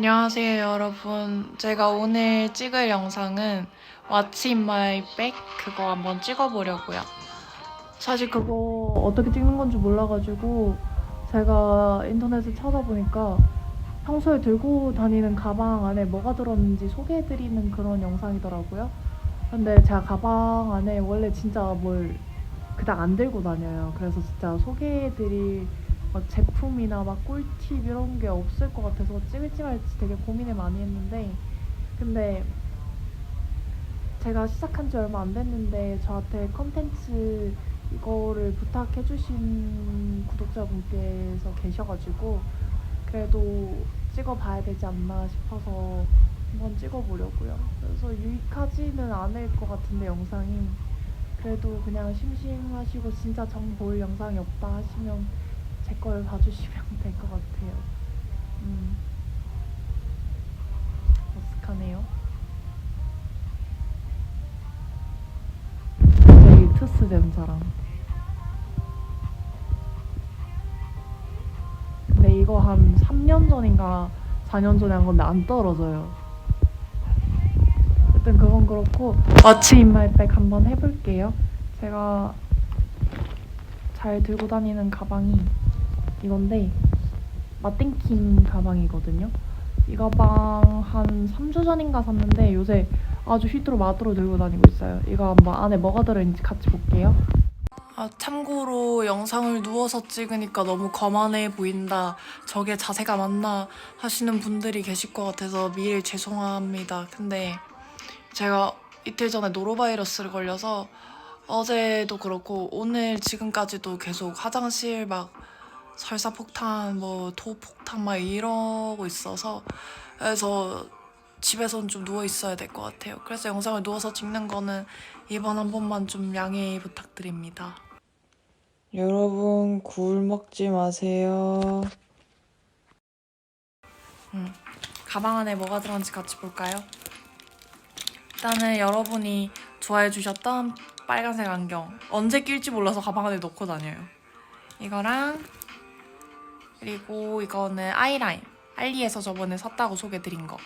안녕하세요, 여러분. 제가 오늘 찍을 영상은 What's in my bag? 그거 한번 찍어보려고요. 사실 그거 어떻게 찍는 건지 몰라가지고 제가 인터넷에 찾아보니까 평소에 들고 다니는 가방 안에 뭐가 들었는지 소개해드리는 그런 영상이더라고요. 근데 제가 가방 안에 원래 진짜 뭘 그닥 안 들고 다녀요. 그래서 진짜 소개해드릴 막 제품이나 막 꿀팁 이런 게 없을 것 같아서 말지 되게 고민을 많이 했는데 근데 제가 시작한 지 얼마 안 됐는데 저한테 컨텐츠 이거를 부탁해 주신 구독자분께서 계셔가지고 그래도 찍어봐야 되지 않나 싶어서 한번 찍어보려고요. 그래서 유익하지는 않을 것 같은데 영상이 그래도 그냥 심심하시고 진짜 정볼 영상이 없다 하시면 제 걸 봐주시면 될 것 같아요. 음. 어색하네요. 갑자기 트스 된 사람. 근데 이거 한 3년 전인가 4년 전에 한 건데 안 떨어져요. 어쨌든 그건 그렇고 my bag 한번 해볼게요. 제가 잘 들고 다니는 가방이 이건데 마땡킹 가방이거든요. 이 가방 한 3주 전인가 샀는데 요새 아주 휘뚜루 마뚜루 들고 다니고 있어요. 이거 한번 안에 뭐가 들어있는지 같이 볼게요. 아, 참고로 영상을 누워서 찍으니까 너무 거만해 보인다. 저게 자세가 맞나 하시는 분들이 계실 것 같아서 미리 죄송합니다. 근데 제가 이틀 전에 노로바이러스를 걸려서 어제도 그렇고 오늘 지금까지도 계속 화장실 막 설사폭탄 뭐 토폭탄 막 이러고 있어서 그래서 집에선 좀 누워 있어야 될 것 같아요. 그래서 영상을 누워서 찍는 거는 이번 한 번만 좀 양해 부탁드립니다. 여러분 굴 먹지 마세요. 음, 가방 안에 뭐가 들었는지 같이 볼까요? 일단은 여러분이 좋아해 주셨던 빨간색 안경 언제 낄지 몰라서 가방 안에 넣고 다녀요. 이거랑 그리고 이거는 아이라인 알리에서 저번에 샀다고 소개드린 거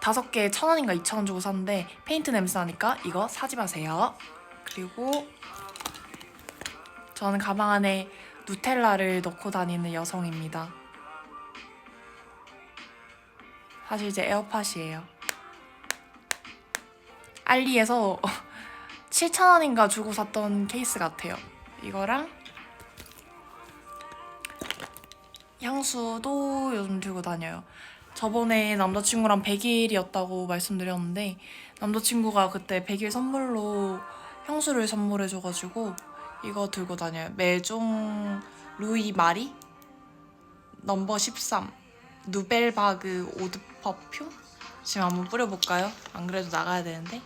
다섯 개에 천 원인가 이천 원 주고 샀는데 페인트 냄새 나니까 이거 사지 마세요. 그리고 저는 가방 안에 누텔라를 넣고 다니는 여성입니다. 사실 이제 에어팟이에요. 알리에서 7,000원인가 주고 샀던 케이스 같아요. 이거랑 향수도 요즘 들고 다녀요. 저번에 남자친구랑 100일이었다고 말씀드렸는데 남자친구가 그때 100일 선물로 향수를 선물해줘가지고 이거 들고 다녀요. 메종 루이 마리 넘버 13 누벨바그 오드 퍼퓸 지금 한번 뿌려볼까요? 안 그래도 나가야 되는데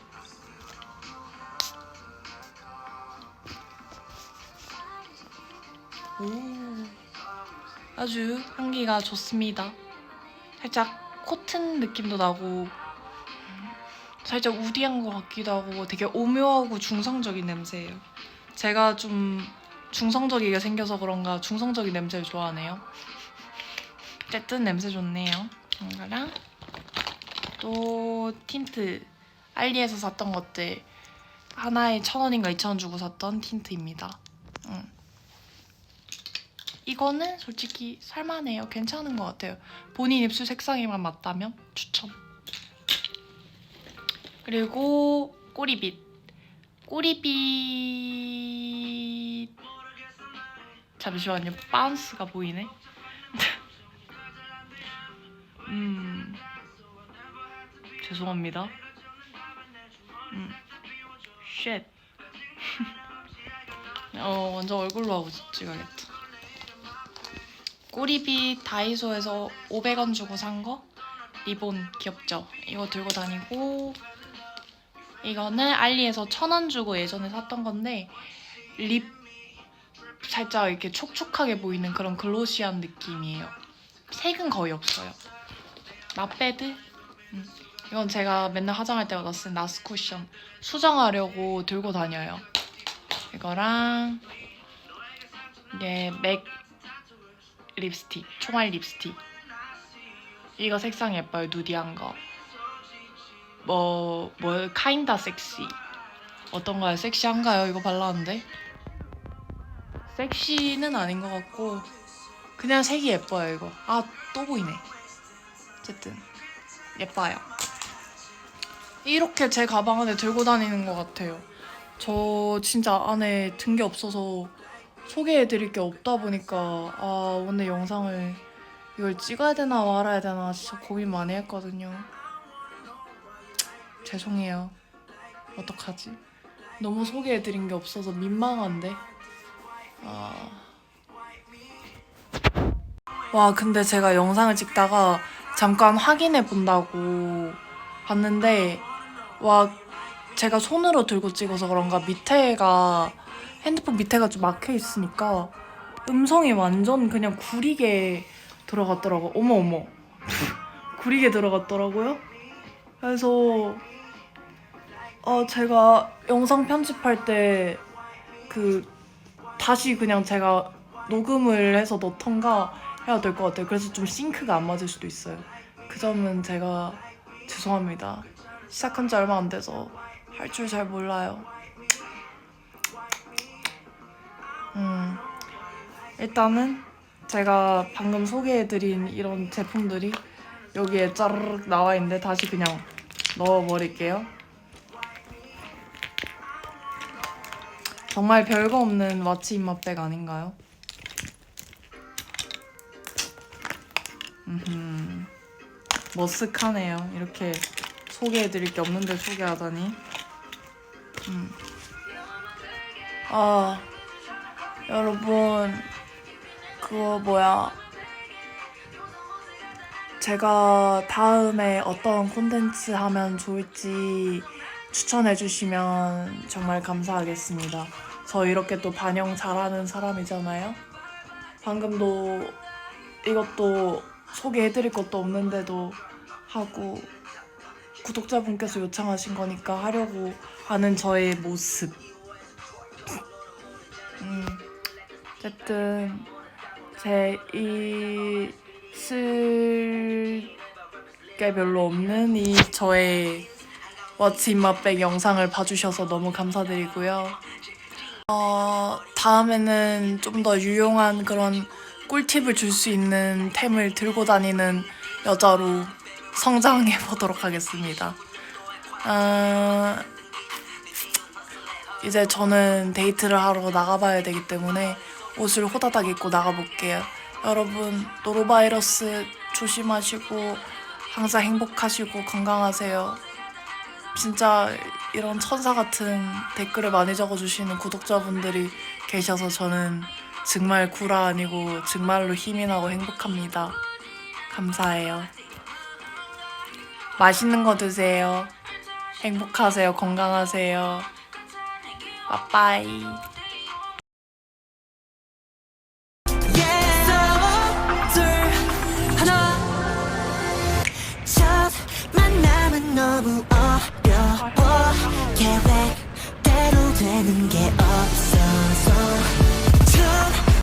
오 아주 향기가 좋습니다. 살짝 코튼 느낌도 나고 음, 살짝 우디한 것 같기도 하고 되게 오묘하고 중성적인 냄새예요. 제가 좀 중성적이게 생겨서 그런가 중성적인 냄새를 좋아하네요. 어쨌든 냄새 좋네요. 이거랑 또 틴트 알리에서 샀던 것들 하나에 천 원인가 이천 원 주고 샀던 틴트입니다. 음. 이거는 솔직히 살만해요. 괜찮은 것 같아요. 본인 입술 색상에만 맞다면 추천. 그리고 꼬리빗. 꼬리빗. 잠시만요. 바운스가 보이네. 음. 죄송합니다. 음. 쉣. 어, 완전 얼굴로 하고 찍어야겠다. 꼬리빗 다이소에서 500원 주고 산 거. 리본 귀엽죠? 이거 들고 다니고 이거는 알리에서 1000원 주고 예전에 샀던 건데 립 살짝 이렇게 촉촉하게 보이는 그런 글로시한 느낌이에요. 색은 거의 없어요. 나빼드? 음. 이건 제가 맨날 화장할 때마다 쓰는 나스 쿠션 수정하려고 들고 다녀요. 이거랑 이게 맥 립스틱, 총알 립스틱. 이거 색상 예뻐요 누디한 거. 뭐, 뭐, 카인다 섹시. 어떤가요? 섹시한가요? 이거 발랐는데? 섹시는 아닌 것 같고, 그냥 색이 예뻐요, 이거. 아, 또 보이네. 어쨌든, 예뻐요. 이렇게 제 가방 안에 들고 다니는 것 같아요. 저 진짜 안에 든 게 없어서 소개해드릴 게 없다 보니까, 아, 오늘 영상을 이걸 찍어야 되나 말아야 되나 진짜 고민 많이 했거든요. 죄송해요. 어떡하지? 너무 소개해드린 게 없어서 민망한데. 아. 와, 근데 제가 영상을 찍다가 잠깐 확인해 본다고 봤는데, 와, 제가 손으로 들고 찍어서 그런가 밑에가, 핸드폰 밑에가 좀 막혀 있으니까 음성이 완전 그냥 구리게 들어갔더라고. 어머, 어머. 구리게 들어갔더라고요. 그래서 어 제가 영상 편집할 때 그 다시 그냥 제가 녹음을 해서 넣던가 해야 될 것 같아요. 그래서 좀 싱크가 안 맞을 수도 있어요. 그 점은 제가 죄송합니다. 시작한 지 얼마 안 돼서 할 줄 잘 몰라요. 음 일단은 제가 방금 소개해드린 이런 제품들이 여기에 짜르륵 나와 있는데 다시 그냥 넣어버릴게요. 정말 별거 없는 와치 입맛백 아닌가요? 음, 머쓱하네요. 이렇게 소개해드릴 게 없는데 소개하다니. 음. 아, 여러분, 그거 뭐야. 제가 다음에 어떤 콘텐츠 하면 좋을지 추천해 주시면 정말 감사하겠습니다. 저 이렇게 또 반영 잘하는 사람이잖아요. 방금도 이것도 소개해 드릴 것도 없는데도 하고 구독자분께서 요청하신 거니까 하려고 하는 저의 모습. 음, 어쨌든 제 이 쓸 게 별로 없는 이 저의 워치 인맛백 영상을 봐주셔서 너무 감사드리고요. 어, 다음에는 좀 더 유용한 그런 꿀팁을 줄 수 있는 템을 들고 다니는 여자로 성장해 보도록 하겠습니다. 아, 이제 저는 데이트를 하러 나가봐야 되기 때문에 옷을 호다닥 입고 나가볼게요. 여러분, 노로바이러스 조심하시고 항상 행복하시고 건강하세요. 진짜 이런 천사 같은 댓글을 많이 적어주시는 구독자분들이 계셔서 저는 정말 구라 아니고 정말로 힘이 나고 행복합니다. 감사해요. 맛있는 거 드세요. 행복하세요. 건강하세요. 빠빠이. 되는 게